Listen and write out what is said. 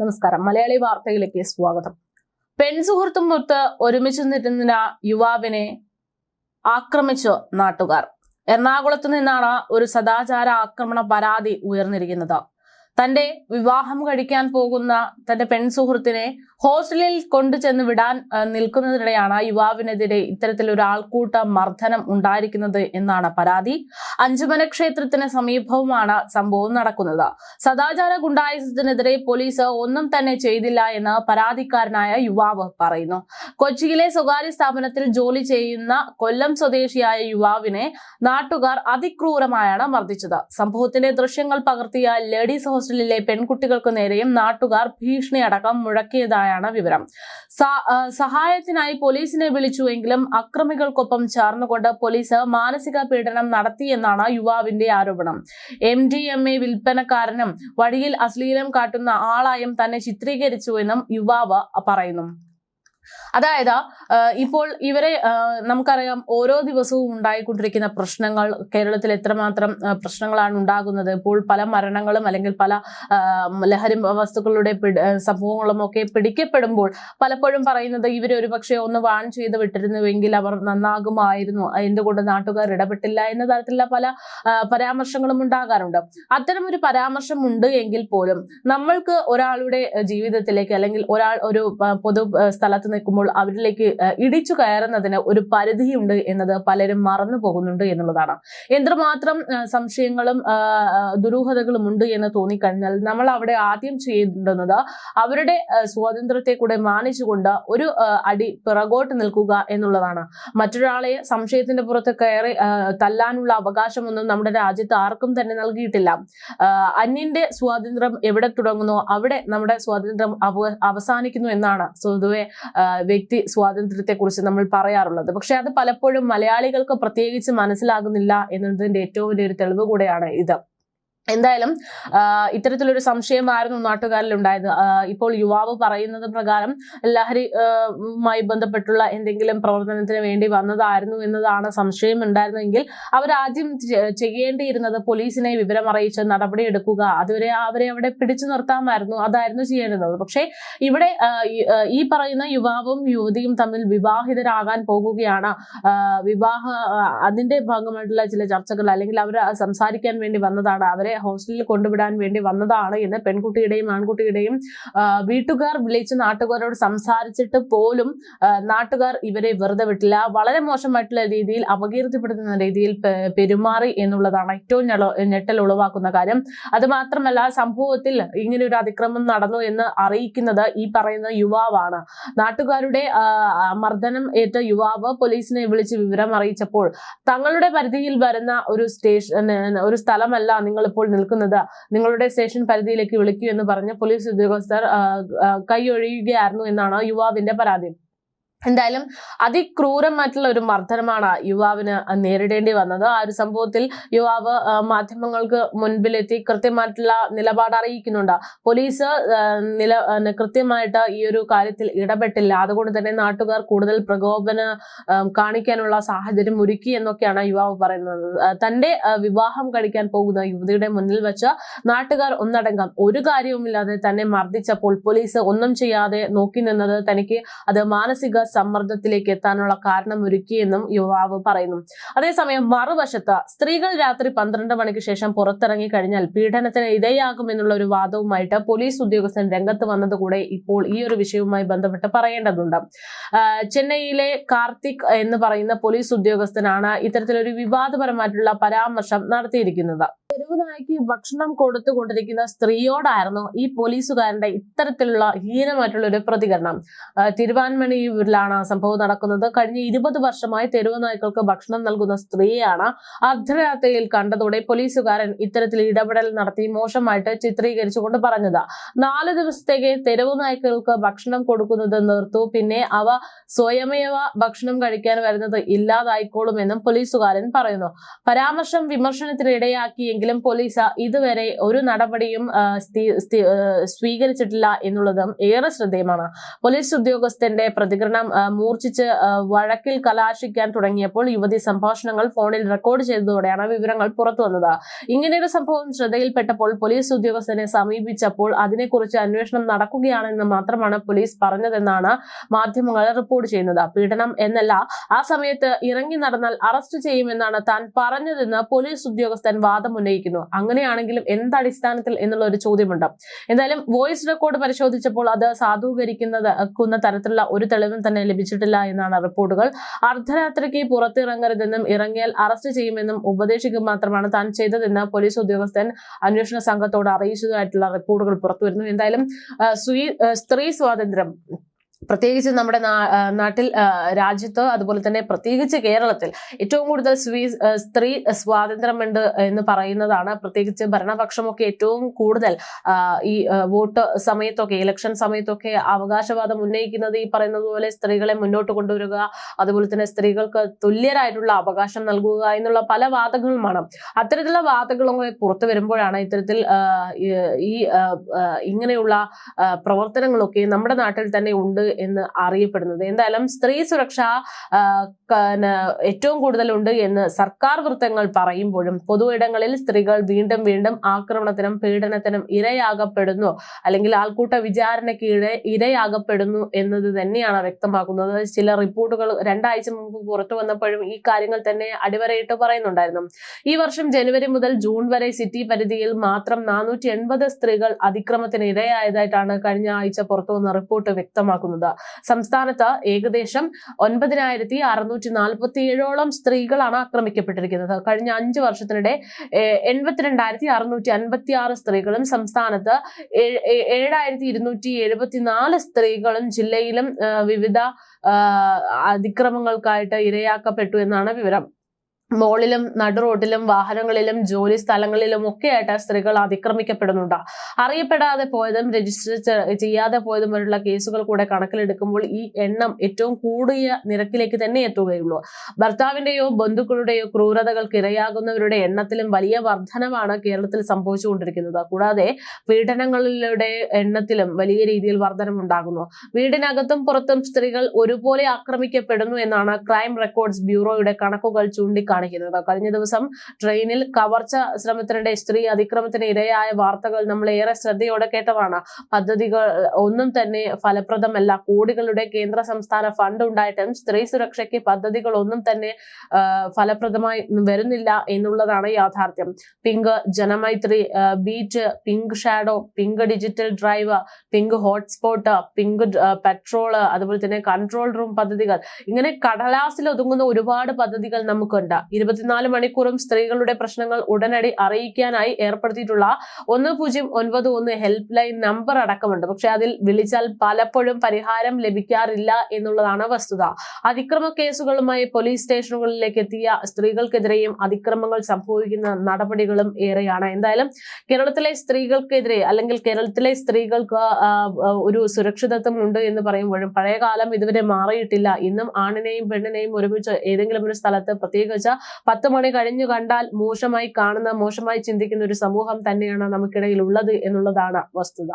നമസ്കാരം. മലയാളി വാർത്തയിലേക്ക് സ്വാഗതം. പെൺസുഹൃത്തും ഒത്ത് ഒരുമിച്ച് നിരുന്ന യുവാവിനെ ആക്രമിച്ചു നാട്ടുകാർ. എറണാകുളത്ത് നിന്നാണ് ഒരു സദാചാര ആക്രമണ പരാതി ഉയർന്നിരിക്കുന്നത്. തന്റെ വിവാഹം കഴിക്കാൻ പോകുന്ന തന്റെ പെൺസുഹൃത്തിനെ ഹോസ്റ്റലിൽ കൊണ്ടുചെന്ന് വിടാൻ നിൽക്കുന്നതിനിടെയാണ് യുവാവിനെതിരെ ഇത്തരത്തിലൊരു ആൾക്കൂട്ട മർദ്ദനം ഉണ്ടായിരിക്കുന്നത് എന്നാണ് പരാതി. അഞ്ചുമന ക്ഷേത്രത്തിന് സമീപവുമാണ് സംഭവം നടക്കുന്നത്. സദാചാര ഗുണ്ടായുസത്തിനെതിരെ പോലീസ് ഒന്നും തന്നെ ചെയ്തില്ല എന്ന് പരാതിക്കാരനായ യുവാവ് പറയുന്നു. കൊച്ചിയിലെ സ്വകാര്യ സ്ഥാപനത്തിൽ ജോലി ചെയ്യുന്ന കൊല്ലം സ്വദേശിയായ യുവാവിനെ നാട്ടുകാർ അതിക്രൂരമായാണ് മർദ്ദിച്ചത്. സംഭവത്തിന്റെ ദൃശ്യങ്ങൾ പകർത്തിയ ലേഡീസ് ഹോസ്റ്റലിലെ പെൺകുട്ടികൾക്ക് നേരെയും നാട്ടുകാർ ഭീഷണി അടക്കം മുഴക്കിയതായാണ് വിവരം. സഹായത്തിനായി പോലീസിനെ വിളിച്ചുവെങ്കിലും അക്രമികൾക്കൊപ്പം ചേർന്നുകൊണ്ട് പോലീസ് മാനസിക പീഡനം നടത്തിയെന്നാണ് യുവാവിന്റെ ആരോപണം. എം ഡി എം എ വിൽപ്പനക്കാരനും വഴിയിൽ അശ്ലീലം കാട്ടുന്ന ആളായും തന്നെ ചിത്രീകരിച്ചുവെന്നും യുവാവ് പറയുന്നു. അതായത് ഇപ്പോൾ ഇവരെ നമുക്കറിയാം ഓരോ ദിവസവും ഉണ്ടായിക്കൊണ്ടിരിക്കുന്ന പ്രശ്നങ്ങൾ കേരളത്തിൽ എത്രമാത്രം പ്രശ്നങ്ങളാണ് ഉണ്ടാകുന്നത്. ഇപ്പോൾ പല മരണങ്ങളും അല്ലെങ്കിൽ പല ലഹരി വസ്തുക്കളുടെ സംഭവങ്ങളും ഒക്കെ പിടിക്കപ്പെടുമ്പോൾ പലപ്പോഴും പറയുന്നത് ഇവരെ ഒരുപക്ഷെ ഒന്ന് വാൺ ചെയ്ത് വിട്ടിരുന്നുവെങ്കിൽ അവർ നന്നാകുമായിരുന്നു. എന്തുകൊണ്ട് നാട്ടുകാർ ഇടപെട്ടില്ല എന്ന തരത്തിലുള്ള പല പരാമർശങ്ങളും ഉണ്ടാകാറുണ്ട്. അത്തരം ഒരു പരാമർശം ഉണ്ട് എങ്കിൽ പോലും നമ്മൾക്ക് ഒരാളുടെ ജീവിതത്തിലേക്ക് അല്ലെങ്കിൽ ഒരാൾ ഒരു പൊതു സ്ഥലത്ത് നിൽക്കുമ്പോൾ അവരിലേക്ക് ഇടിച്ചു കയറുന്നതിന് ഒരു പരിധിയുണ്ട് എന്നത് പലരും മറന്നു പോകുന്നുണ്ട് എന്നുള്ളതാണ്. എന്തുമാത്രം സംശയങ്ങളും ദുരൂഹതകളും ഉണ്ട് എന്ന് തോന്നിക്കഴിഞ്ഞാൽ നമ്മൾ അവിടെ ആദ്യം ചെയ്യേണ്ടുന്നത് അവരുടെ സ്വാതന്ത്ര്യത്തെ കൂടെ മാനിച്ചുകൊണ്ട് ഒരു അടി പിറകോട്ട് നിൽക്കുക എന്നുള്ളതാണ്. മറ്റൊരാളെ സംശയത്തിന്റെ പുറത്ത് കയറി തല്ലാനുള്ള അവകാശമൊന്നും നമ്മുടെ രാജ്യത്ത് ആർക്കും തന്നെ നൽകിയിട്ടില്ല. അന്യന്റെ സ്വാതന്ത്ര്യം എവിടെ തുടങ്ങുന്നു അവിടെ നമ്മുടെ സ്വാതന്ത്ര്യം അവ അവസാനിക്കുന്നു എന്നാണ്. ആ, വ്യക്തി സ്വാതന്ത്ര്യത്തെ കുറിച്ച് നമ്മൾ പറയാറുള്ളത്. പക്ഷെ അത് പലപ്പോഴും മലയാളികൾക്ക് പ്രത്യേകിച്ച് മനസ്സിലാകുന്നില്ല എന്നതിന്റെ ഏറ്റവും വലിയൊരു തെളിവ് കൂടെയാണ് ഇത്. എന്തായാലും ഇത്തരത്തിലൊരു സംശയമായിരുന്നു നാട്ടുകാരിൽ ഉണ്ടായത്. ഇപ്പോൾ യുവാവ് പറയുന്നത് പ്രകാരം ലഹരി മായി ബന്ധപ്പെട്ടുള്ള എന്തെങ്കിലും പ്രവർത്തനത്തിന് വേണ്ടി വന്നതായിരുന്നു എന്നതാണ് സംശയം ഉണ്ടായിരുന്നെങ്കിൽ അവരാദ്യം ചെയ്യേണ്ടിയിരുന്നത് പോലീസിനെ വിവരം അറിയിച്ച് നടപടിയെടുക്കുക അതുവരെ അവരെ അവിടെ പിടിച്ചു നിർത്താമായിരുന്നു അതായിരുന്നു ചെയ്യേണ്ടത്. പക്ഷേ ഇവിടെ ഈ- പറയുന്ന യുവാവും യുവതിയും തമ്മിൽ വിവാഹിതരാകാൻ പോകുകയാണ്. വിവാഹ അതിന്റെ ഭാഗമായിട്ടുള്ള ചില ചർച്ചകൾ അല്ലെങ്കിൽ അവർ സംസാരിക്കാൻ വേണ്ടി വന്നതാണ്. അവരെ ഹോസ്റ്റലിൽ കൊണ്ടുവിടാൻ വേണ്ടി വന്നതാണ് എന്ന് പെൺകുട്ടിയുടെയും ആൺകുട്ടിയുടെയും വീട്ടുകാർ വിളിച്ച് നാട്ടുകാരോട് സംസാരിച്ചിട്ട് പോലും നാട്ടുകാർ ഇവരെ വെറുതെ വിട്ടില്ല. വളരെ മോശമായിട്ടുള്ള രീതിയിൽ അപകീർത്തിപ്പെടുത്തുന്ന രീതിയിൽ പെരുമാറി എന്നുള്ളതാണ് ഏറ്റവും ഞെട്ടൽ ഉളവാക്കുന്ന കാര്യം. അതുമാത്രമല്ല സംഭവത്തിൽ ഇങ്ങനെ ഒരു അതിക്രമം നടന്നു എന്ന് അറിയിക്കുന്നത് ഈ പറയുന്ന യുവാവാണ്. നാട്ടുകാരുടെ മർദ്ദനം ഏറ്റ യുവാവ് പോലീസിനെ വിളിച്ച് വിവരം അറിയിച്ചപ്പോൾ തങ്ങളുടെ പരിധിയിൽ വരുന്ന ഒരു സ്റ്റേഷൻ ഒരു സ്ഥലമല്ല നിങ്ങൾ ഇപ്പോൾ നിൽക്കുന്നത് നിങ്ങളുടെ സ്റ്റേഷൻ പരിധിയിലേക്ക് വിളിക്കൂ എന്ന് പറഞ്ഞ് പോലീസ് ഉദ്യോഗസ്ഥർ കൈയൊഴിയുകയായിരുന്നു എന്നാണ് യുവാവിന്റെ പരാതി. എന്തായാലും അതിക്രൂരമായിട്ടുള്ള ഒരു മർദ്ദനമാണ് യുവാവിന് നേരിടേണ്ടി വന്നത്. ആ ഒരു സംഭവത്തിൽ യുവാവ് മാധ്യമങ്ങൾക്ക് മുൻപിലെത്തി കൃത്യമായിട്ടുള്ള നിലപാട് അറിയിക്കുന്നുണ്ട്. പോലീസ് നില കൃത്യമായിട്ട് ഈ ഒരു കാര്യത്തിൽ ഇടപെട്ടില്ല. അതുകൊണ്ട് തന്നെ നാട്ടുകാർ കൂടുതൽ പ്രകോപന കാണിക്കാനുള്ള സാഹചര്യം ഒരുക്കി എന്നൊക്കെയാണ് യുവാവ് പറയുന്നത്. തന്റെ വിവാഹം കഴിക്കാൻ പോകുന്ന യുവതിയുടെ മുന്നിൽ വെച്ച് നാട്ടുകാർ ഒന്നടങ്കം ഒരു കാര്യവുമില്ലാതെ തന്നെ മർദ്ദിച്ചപ്പോൾ പോലീസ് ഒന്നും ചെയ്യാതെ നോക്കി നിന്നത് തനിക്ക് അത് മാനസിക സമ്മർദ്ദത്തിലേക്ക് എത്താനുള്ള കാരണം ഒരുക്കിയെന്നും യുവാവ് പറയുന്നു. അതേസമയം മറുവശത്ത് സ്ത്രീകൾ രാത്രി പന്ത്രണ്ട് മണിക്ക് ശേഷം പുറത്തിറങ്ങി കഴിഞ്ഞാൽ പീഡനത്തിന് ഇരയാകുമെന്നുള്ള ഒരു വാദവുമായിട്ട് പോലീസ് ഉദ്യോഗസ്ഥൻ രംഗത്ത് വന്നതുകൂടെ ഇപ്പോൾ ഈ ഒരു വിഷയവുമായി ബന്ധപ്പെട്ട് പറയേണ്ടതുണ്ട്. ചെന്നൈയിലെ കാർത്തിക് എന്ന് പറയുന്ന പോലീസ് ഉദ്യോഗസ്ഥനാണ് ഇത്തരത്തിലൊരു വിവാദപരമായിട്ടുള്ള പരാമർശം നടത്തിയിരിക്കുന്നത്. തെരുവ് നായ്ക്ക് ഭക്ഷണം കൊടുത്തുകൊണ്ടിരിക്കുന്ന സ്ത്രീയോടായിരുന്നു ഈ പോലീസുകാരന്റെ ഇത്തരത്തിലുള്ള ഹീനമായിട്ടുള്ള ഒരു പ്രതികരണം തിരുവാൻമണിയിലാണ് സംഭവം നടക്കുന്നത്. കഴിഞ്ഞ ഇരുപത് വർഷമായി തെരുവ് നായ്ക്കൾക്ക് ഭക്ഷണം നൽകുന്ന സ്ത്രീയാണ് അർദ്ധരാത്രിയിൽ കണ്ടതോടെ പോലീസുകാരൻ ഇത്തരത്തിൽ ഇടപെടൽ നടത്തി മോശമായിട്ട് ചിത്രീകരിച്ചുകൊണ്ട് പറഞ്ഞത്. നാല് ദിവസത്തേക്ക് തെരുവ് നായ്ക്കൾക്ക് ഭക്ഷണം കൊടുക്കുന്നത് നിർത്തു. പിന്നെ അവ സ്വയമേവ ഭക്ഷണം കഴിക്കാൻ വരുന്നത് ഇല്ലാതായിക്കോളുമെന്നും പോലീസുകാരൻ പറയുന്നു. പരാമർശം വിമർശനത്തിന് ഇടയാക്കിയെങ്കിലും എങ്കിലും പോലീസ് ഇതുവരെ ഒരു നടപടിയും സ്വീകരിച്ചിട്ടില്ല എന്നുള്ളതും ഏറെ ശ്രദ്ധേയമാണ്. പോലീസ് ഉദ്യോഗസ്ഥന്റെ പ്രതികരണം മൂർച്ഛിച്ച് വഴക്കിൽ കലാശിക്കാൻ തുടങ്ങിയപ്പോൾ യുവതി സംഭാഷണങ്ങൾ ഫോണിൽ റെക്കോർഡ് ചെയ്തതോടെയാണ് വിവരങ്ങൾ പുറത്തു വന്നത്. ഇങ്ങനെയൊരു സംഭവം ശ്രദ്ധയിൽപ്പെട്ടപ്പോൾ പോലീസ് ഉദ്യോഗസ്ഥനെ സമീപിച്ചപ്പോൾ അതിനെക്കുറിച്ച് അന്വേഷണം നടക്കുകയാണെന്ന് മാത്രമാണ് പോലീസ് പറഞ്ഞതെന്നാണ് മാധ്യമങ്ങൾ റിപ്പോർട്ട് ചെയ്യുന്നത്. പീഡനം എന്നല്ല ആ സമയത്ത് ഇറങ്ങി നടന്നാൽ അറസ്റ്റ് ചെയ്യുമെന്നാണ് താൻ പറഞ്ഞതെന്ന് പോലീസ് ഉദ്യോഗസ്ഥൻ വാദം ഉന്നയിക്കുന്നു. അങ്ങനെയാണെങ്കിലും എന്തടിസ്ഥാനത്തിൽ എന്നുള്ള ഒരു ചോദ്യമുണ്ട് എന്തായാലും വോയിസ് റെക്കോർഡ് പരിശോധിച്ചപ്പോൾ അത് സാധൂകരിക്കുന്ന ക്കുന്ന തരത്തിലുള്ള ഒരു തെളിവും തന്നെ ലഭിച്ചിട്ടില്ല എന്നാണ് റിപ്പോർട്ടുകൾ. അർദ്ധരാത്രിക്ക് പുറത്തിറങ്ങരുതെന്നും ഇറങ്ങിയാൽ അറസ്റ്റ് ചെയ്യുമെന്നും ഉപദേശിക്കുക മാത്രമാണ് താൻ ചെയ്തതെന്ന് പോലീസ് ഉദ്യോഗസ്ഥൻ അന്വേഷണ സംഘത്തോട് അറിയിച്ചതായിട്ടുള്ള റിപ്പോർട്ടുകൾ പുറത്തുവരുന്നു. എന്തായാലും സ്ത്രീ സ്വാതന്ത്ര്യം പ്രത്യേകിച്ച് നമ്മുടെ നാട്ടിൽ രാജ്യത്ത് അതുപോലെ തന്നെ പ്രത്യേകിച്ച് കേരളത്തിൽ ഏറ്റവും കൂടുതൽ സ്വീ സ്ത്രീ സ്വാതന്ത്ര്യമുണ്ട് എന്ന് പറയുന്നതാണ്. പ്രത്യേകിച്ച് ഭരണപക്ഷമൊക്കെ ഏറ്റവും കൂടുതൽ ഈ വോട്ട് സമയത്തൊക്കെ ഇലക്ഷൻ സമയത്തൊക്കെ അവകാശവാദം ഉന്നയിക്കുന്നത് ഈ പറയുന്നത് പോലെ സ്ത്രീകളെ മുന്നോട്ട് കൊണ്ടുവരിക അതുപോലെ തന്നെ സ്ത്രീകൾക്ക് തുല്യരായിട്ടുള്ള അവകാശം നൽകുക എന്നുള്ള പല വാദങ്ങളുമാണ് അത്തരത്തിലുള്ള വാദങ്ങളൊക്കെ പുറത്തു വരുമ്പോഴാണ് ഇത്തരത്തിൽ ഈ- ഇങ്ങനെയുള്ള പ്രവർത്തനങ്ങളൊക്കെ നമ്മുടെ നാട്ടിൽ തന്നെ ഉണ്ട് എന്ന് അറിയപ്പെടുന്നത്. എന്തായാലും സ്ത്രീ സുരക്ഷ ഏറ്റവും കൂടുതലുണ്ട് എന്ന് സർക്കാർ വൃത്തങ്ങൾ പറയുമ്പോഴും പൊതു ഇടങ്ങളിൽ സ്ത്രീകൾ വീണ്ടും വീണ്ടും ആക്രമണത്തിനും പീഡനത്തിനും ഇരയാകപ്പെടുന്നു. അല്ലെങ്കിൽ ആൾക്കൂട്ട വിചാരണയ്ക്ക് ഇര ഇരയാകപ്പെടുന്നു എന്നത് തന്നെയാണ് വ്യക്തമാക്കുന്നത്. ചില റിപ്പോർട്ടുകൾ രണ്ടാഴ്ച മുമ്പ് പുറത്തു വന്നപ്പോഴും ഈ കാര്യങ്ങൾ തന്നെ അടിവരയിട്ട് പറയുന്നുണ്ടായിരുന്നു. ഈ വർഷം ജനുവരി മുതൽ ജൂൺ വരെ സിറ്റി പരിധിയിൽ മാത്രം നാനൂറ്റി സ്ത്രീകൾ അതിക്രമത്തിന് ഇരയായതായിട്ടാണ് കഴിഞ്ഞ ആഴ്ച പുറത്തു വന്ന റിപ്പോർട്ട് വ്യക്തമാക്കുന്നത്. സംസ്ഥാനത്ത് ഏകദേശം ഒൻപതിനായിരത്തി അറുന്നൂറ്റി നാൽപ്പത്തി ഏഴോളം സ്ത്രീകളാണ് ആക്രമിക്കപ്പെട്ടിരിക്കുന്നത്. കഴിഞ്ഞ അഞ്ച് വർഷത്തിനിടെ എൺപത്തിരണ്ടായിരത്തി അറുന്നൂറ്റി അൻപത്തി ആറ് സ്ത്രീകളും സംസ്ഥാനത്ത് ഏഴ്- ഏഴായിരത്തി ഇരുന്നൂറ്റി എഴുപത്തിനാല് സ്ത്രീകളും ജില്ലയിലും വിവിധ അതിക്രമങ്ങൾക്കായിട്ട് ഇരയാക്കപ്പെട്ടു എന്നാണ് വിവരം. മോളിലും നടുറോഡിലും വാഹനങ്ങളിലും ജോലി സ്ഥലങ്ങളിലും ഒക്കെയായിട്ട് സ്ത്രീകൾ അതിക്രമിക്കപ്പെടുന്നുണ്ട്. അറിയപ്പെടാതെ പോയതും രജിസ്റ്റർ ചെയ്യാതെ പോയതും വരെയുള്ള കേസുകൾ കൂടെ കണക്കിലെടുക്കുമ്പോൾ ഈ എണ്ണം ഏറ്റവും കൂടിയ നിരക്കിലേക്ക് തന്നെ എത്തുകയുള്ളൂ. ഭർത്താവിന്റെയോ ബന്ധുക്കളുടെയോ ക്രൂരതകൾക്ക് ഇരയാകുന്നവരുടെ എണ്ണത്തിലും വലിയ വർധനമാണ് കേരളത്തിൽ സംഭവിച്ചുകൊണ്ടിരിക്കുന്നത്. കൂടാതെ പീഡനങ്ങളുടെ എണ്ണത്തിലും വലിയ രീതിയിൽ വർധനമുണ്ടാകുന്നു. വീടിനകത്തും പുറത്തും സ്ത്രീകൾ ഒരുപോലെ ആക്രമിക്കപ്പെടുന്നു എന്നാണ് ക്രൈം റെക്കോർഡ്സ് ബ്യൂറോയുടെ കണക്കുകൾ ചൂണ്ടിക്കാണിക്കുന്നത് കഴിഞ്ഞ ദിവസം ട്രെയിനിൽ കവർച്ച ശ്രമത്തിനിടെ സ്ത്രീ അതിക്രമത്തിന് ഇരയായ വാർത്തകൾ നമ്മൾ ഏറെ ശ്രദ്ധയോടെ കേട്ടതാണ്. പദ്ധതികൾ ഒന്നും തന്നെ ഫലപ്രദമല്ല. കോടികളുടെ കേന്ദ്ര സംസ്ഥാന ഫണ്ട് ഉണ്ടായിട്ടും സ്ത്രീ സുരക്ഷയ്ക്ക് പദ്ധതികൾ ഒന്നും തന്നെ ഫലപ്രദമായി വരുന്നില്ല എന്നുള്ളതാണ് യാഥാർത്ഥ്യം. Pink Janamaithri beat pink shadow pink digital drive pink hotspot pink patrol അതുപോലെ തന്നെ കൺട്രോൾ റൂം പദ്ധതികൾ. ഇങ്ങനെ കടലാസിൽ ഒതുങ്ങുന്ന ഒരുപാട് പദ്ധതികൾ നമുക്കുണ്ട്. ഇരുപത്തിനാല് മണിക്കൂറും സ്ത്രീകളുടെ പ്രശ്നങ്ങൾ ഉടനടി അറിയിക്കാനായി ഏർപ്പെടുത്തിയിട്ടുള്ള ഒന്ന് പൂജ്യം ഒൻപത് ഒന്ന് ഹെൽപ്പ് ലൈൻ നമ്പർ അടക്കമുണ്ട്. പക്ഷെ അതിൽ വിളിച്ചാൽ പലപ്പോഴും പരിഹാരം ലഭിക്കാറില്ല എന്നുള്ളതാണ് വസ്തുത. അതിക്രമ കേസുകളുമായി പോലീസ് സ്റ്റേഷനുകളിലേക്ക് എത്തിയ സ്ത്രീകൾക്കെതിരെയും അതിക്രമങ്ങൾ സംഭവിക്കുന്ന നടപടികളും ഏറെയാണ്. എന്തായാലും കേരളത്തിലെ സ്ത്രീകൾക്കെതിരെ അല്ലെങ്കിൽ കേരളത്തിലെ സ്ത്രീകൾക്ക് ഒരു സുരക്ഷിതത്വം ഉണ്ട് എന്ന് പറയുമ്പോഴും പഴയ കാലം ഇതുവരെ മാറിയിട്ടില്ല. ഇന്നും ആണിനെയും പെണ്ണിനെയും ഒരുമിച്ച് ഏതെങ്കിലും ഒരു സ്ഥലത്ത് പ്രത്യേകിച്ച് പത്ത് മണി കഴിഞ്ഞു കണ്ടാൽ മോശമായി കാണുന്ന മോശമായി ചിന്തിക്കുന്ന ഒരു സമൂഹം തന്നെയാണ് നമുക്കിടയിൽ ഉള്ളത് എന്നുള്ളതാണ് വസ്തുത.